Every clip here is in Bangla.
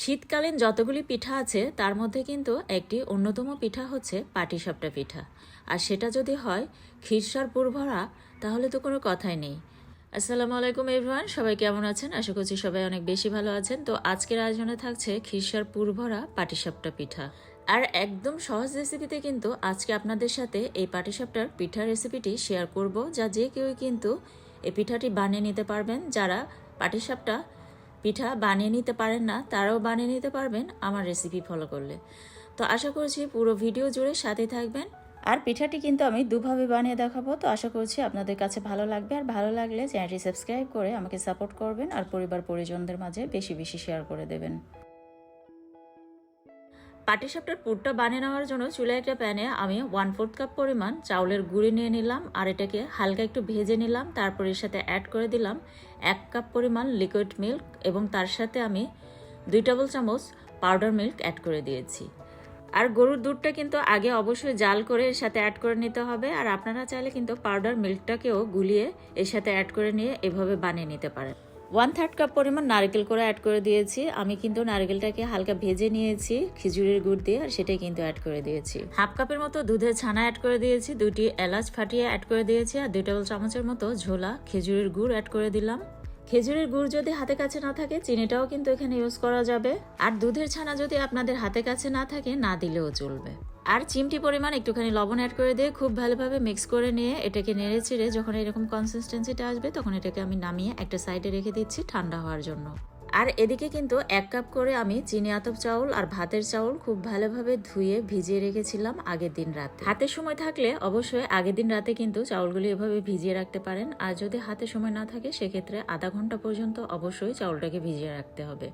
শীতকালীন যতগুলি পিঠা আছে, তার মধ্যে কিন্তু একটি অন্যতম পিঠা হচ্ছে পাটিসাপটা পিঠা। আর সেটা যদি হয় খিরসার পুরভরা তাহলে তো কোনো কথাই নেই। আসসালামু আলাইকুম এভরিওয়ান, সবাই কেমন আছেন? আশা করছি সবাই অনেক বেশি ভালো আছেন। তো আজকের আয়োজনে থাকছে খিরসার পুরভরা পাটিসাপটা পিঠা। আর একদম সহজ রেসিপিতে কিন্তু আজকে আপনাদের সাথে এই পাটিসাপটার পিঠা রেসিপিটি শেয়ার করব, যা যে কেউই কিন্তু এই পিঠাটি বানিয়ে নিতে পারবেন, যারা পাটিসাপটা পিঠা বানিয়ে নিতে পারেন না, তারাও বানিয়ে নিতে পারবেন। আমার রেসিপি ফলো করলে। তো আশা করছি পুরো ভিডিও জুড়ে সাথে থাকবেন। আর পিঠাটি কিন্তু আমি দুভাবে বানিয়ে দেখাবো। তো আশা করছি আপনাদের কাছে ভালো লাগবে। আর ভালো লাগলে চ্যানেলটি সাবস্ক্রাইব করে আমাকে সাপোর্ট করবেন। আর পরিবার পরিজনদের মাঝে বেশি বেশি শেয়ার করে দেবেন। পাটিসাপটার পুরটা বানিয়ে নেওয়ার জন্য চুলায় একটা প্যানে আমি ওয়ান ফোর্থ কাপ পরিমাণ চাউলের গুঁড়ি নিয়ে নিলাম, আর এটাকে হালকা একটু ভেজে নিলাম, তারপর এর সাথে অ্যাড করে দিলাম এক কাপ পরিমাণ লিকুইড মিল্ক এবং তার সাথে আমি দুই টেবিল চামচ পাউডার মিল্ক অ্যাড করে দিয়েছি। আর গরুর দুধটা কিন্তু আগে অবশ্যই জাল করে এর সাথে অ্যাড করে নিতে হবে, আর আপনারা চাইলে কিন্তু পাউডার মিল্কটাকেও গুলিয়ে এর সাথে অ্যাড করে নিয়ে এভাবে বানিয়ে নিতে পারেন। ওয়ান থার্ড কাপ পরিমাণ নারকেল করে অ্যাড করে দিয়েছি। আমি কিন্তু নারকেলটাকে হালকা ভেজে নিয়েছি, খিচুড়ির গুড় দিয়ে, আর সেটাই কিন্তু অ্যাড করে দিয়েছি। হাফ কাপের মতো দুধের ছানা অ্যাড করে দিয়েছি, দুটি এলাচ ফাটিয়ে অ্যাড করে দিয়েছি, আর দুই টেবিল চামচের মতো ঝোলা খেজুরের গুড় অ্যাড করে দিলাম। খেজুরের গুড় যদি হাতে কাছে না থাকে, চিনিটাও কিন্তু এখানে ইউজ করা যাবে। আর দুধের ছানা যদি আপনাদের হাতে কাছে না থাকে, না দিলেও চলবে। আর চিমটি পরিমাণ একটুখানি লবণ অ্যাড করে দিয়ে খুব ভালোভাবে মিক্স করে নিয়ে এটাকে নেড়ে চিড়ে যখন এরকম কনসিস্টেন্সিটা আসবে, তখন এটাকে আমি নামিয়ে একটা সাইডে রেখে দিচ্ছি ঠান্ডা হওয়ার জন্য। আর এদিকে কিন্তু এক কাপ করে আমি চিনি আতপ চাউল আর ভাতের চাউল খুব ভালোভাবে ধুয়ে ভিজিয়ে রেখেছিলাম আগের দিন রাতে। হাতে সময় থাকলে অবশ্যই আগের দিন রাতে কিন্তু চাউলগুলি এভাবে ভিজিয়ে রাখতে পারেন। আর যদি হাতে সময় না থাকে, সেক্ষেত্রে আধা ঘণ্টা পর্যন্ত অবশ্যই চাউলটাকে ভিজিয়ে রাখতে হবে।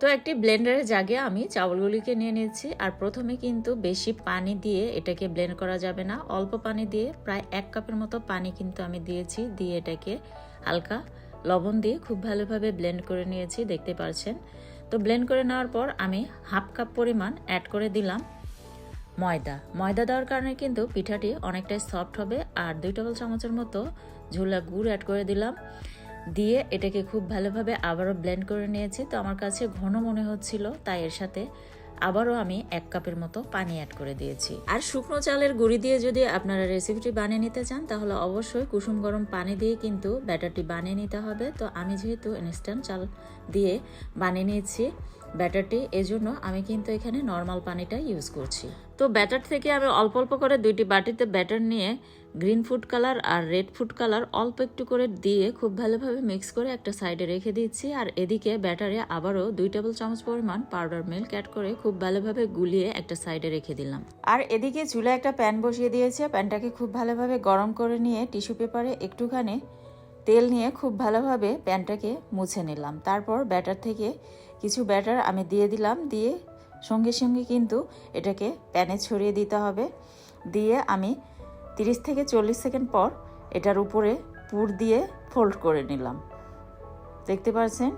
তো একটি ব্লেন্ডারের জাগে আমি চাউলগুলিকে নিয়ে নিচ্ছি আর প্রথমে কিন্তু বেশি পানি দিয়ে এটাকে ব্লেন্ড করা যাবে না। অল্প পানি দিয়ে প্রায় এক কাপের মতো পানি কিন্তু আমি দিয়েছি, দিয়ে এটাকে হালকা লবণ দিয়ে খুব ভালোভাবে ব্লেন্ড করে নিয়েছি, দেখতে পারছেন। তো ব্লেন্ড করে নেওয়ার পর আমি হাফ কাপ পরিমাণ অ্যাড করে দিলাম ময়দা। ময়দা দেওয়ার কারণে কিন্তু পিঠাটি অনেকটাই সফট হবে আর দুই টেবিল চামচের মতো ঝোলা গুড় অ্যাড করে দিলাম। দিয়ে এটাকে খুব ভালোভাবে আবারও ব্লেন্ড করে নিয়েছি। তো আমার কাছে ঘন মনে হচ্ছিল, তাই এর সাথে আবারও আমি এক কাপের মতো পানি অ্যাড করে দিয়েছি। আর শুকনো চালের গুঁড়ি দিয়ে যদি আপনারা রেসিপিটি বানিয়ে নিতে চান, তাহলে অবশ্যই কুসুম গরম পানি দিয়ে কিন্তু ব্যাটারটি বানিয়ে নিতে হবে। তো আমি যেহেতু ইনস্ট্যান্ট চাল দিয়ে বানিয়ে নিয়েছি ব্যাটারটি এজন্য আমি কিন্তু এখানে নর্মাল পানিটা ইউজ করছি। তো ব্যাটার থেকে আমি অল্প অল্প করে দুইটি বাটিতে ব্যাটার নিয়ে গ্রিন ফুড কালার আর রেড ফুড কালার অল্প একটু করে দিয়ে খুব ভালোভাবে মিক্স করে একটা সাইডে রেখে দিচ্ছি। আর এদিকে ব্যাটারে আবারও দুই টেবিল চামচ পরিমাণ পাউডার মিল্ক অ্যাড করে খুব ভালোভাবে গুলিয়ে একটা সাইডে রেখে দিলাম। আর এদিকে চুলে একটা প্যান বসিয়ে দিয়েছে। প্যানটাকে খুব ভালোভাবে গরম করে নিয়ে টিস্যু পেপারে একটুখানি তেল নিয়ে খুব ভালোভাবে প্যানটাকে মুছে নিলাম। তারপর ব্যাটার থেকে কিছু ব্যাটার আমি দিয়ে দিলাম। দিয়ে সঙ্গে সঙ্গে কিন্তু এটাকে প্যানে ছড়িয়ে দিতে হবে। দিয়ে আমি তিরিশ থেকে চল্লিশ সেকেন্ড পর এটার উপরে পুর দিয়ে ফোল্ড করে নিলাম। দেখতে পাচ্ছেন?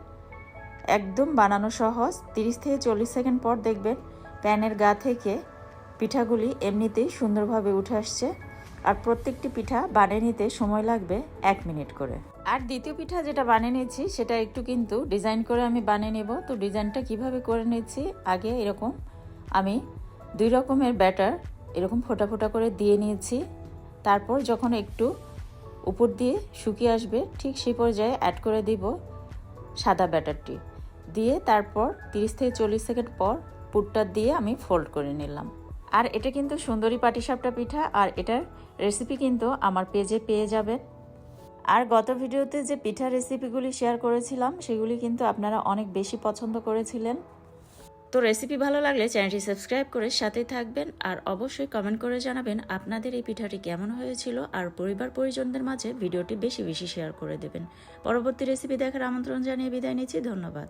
একদম বানানো সহজ। তিরিশ থেকে চল্লিশ সেকেন্ড পর দেখবেন প্যানের গা থেকে পিঠাগুলি এমনিতেই সুন্দরভাবে উঠে আসছে আর প্রত্যেকটি পিঠা বানিয়ে নিতে সময় লাগবে এক মিনিট করে। আর দ্বিতীয় পিঠা যেটা বানিয়ে নিচ্ছি সেটা একটু কিন্তু ডিজাইন করে আমি বানিয়ে নেব। তো ডিজাইনটা কীভাবে করে নিচ্ছি আগে এরকম আমি দুই রকমের ব্যাটার এরকম ফোটা ফোটা করে দিয়ে নিয়েছি। তারপর যখন একটু উপর দিয়ে শুকিয়ে আসবে, ঠিক সেই পর্যায়ে অ্যাড করে দিব সাদা ব্যাটারটি। দিয়ে তারপর তিরিশ থেকে চল্লিশ সেকেন্ড পর পুরটা দিয়ে আমি ফোল্ড করে নিলাম। আর এটা কিন্তু সুন্দরী পাটিসাপটা পিঠা, আর এটার রেসিপি কিন্তু আমার পেজে পেয়ে যাবেন। আর গত ভিডিওতে যে পিঠা রেসিপিগুলি শেয়ার করেছিলাম, সেগুলি কিন্তু আপনারা অনেক বেশি পছন্দ করেছিলেন। তো রেসিপি ভালো লাগলে চ্যানেলটি সাবস্ক্রাইব করে সাথেই থাকবেন আর অবশ্যই কমেন্ট করে জানাবেন আপনাদের এই পিঠাটি কেমন হয়েছিল আর পরিবার পরিজনদের মাঝে ভিডিওটি বেশি বেশি শেয়ার করে দেবেন। পরবর্তী রেসিপি দেখার আমন্ত্রণ জানিয়ে বিদায় নিচ্ছি, ধন্যবাদ।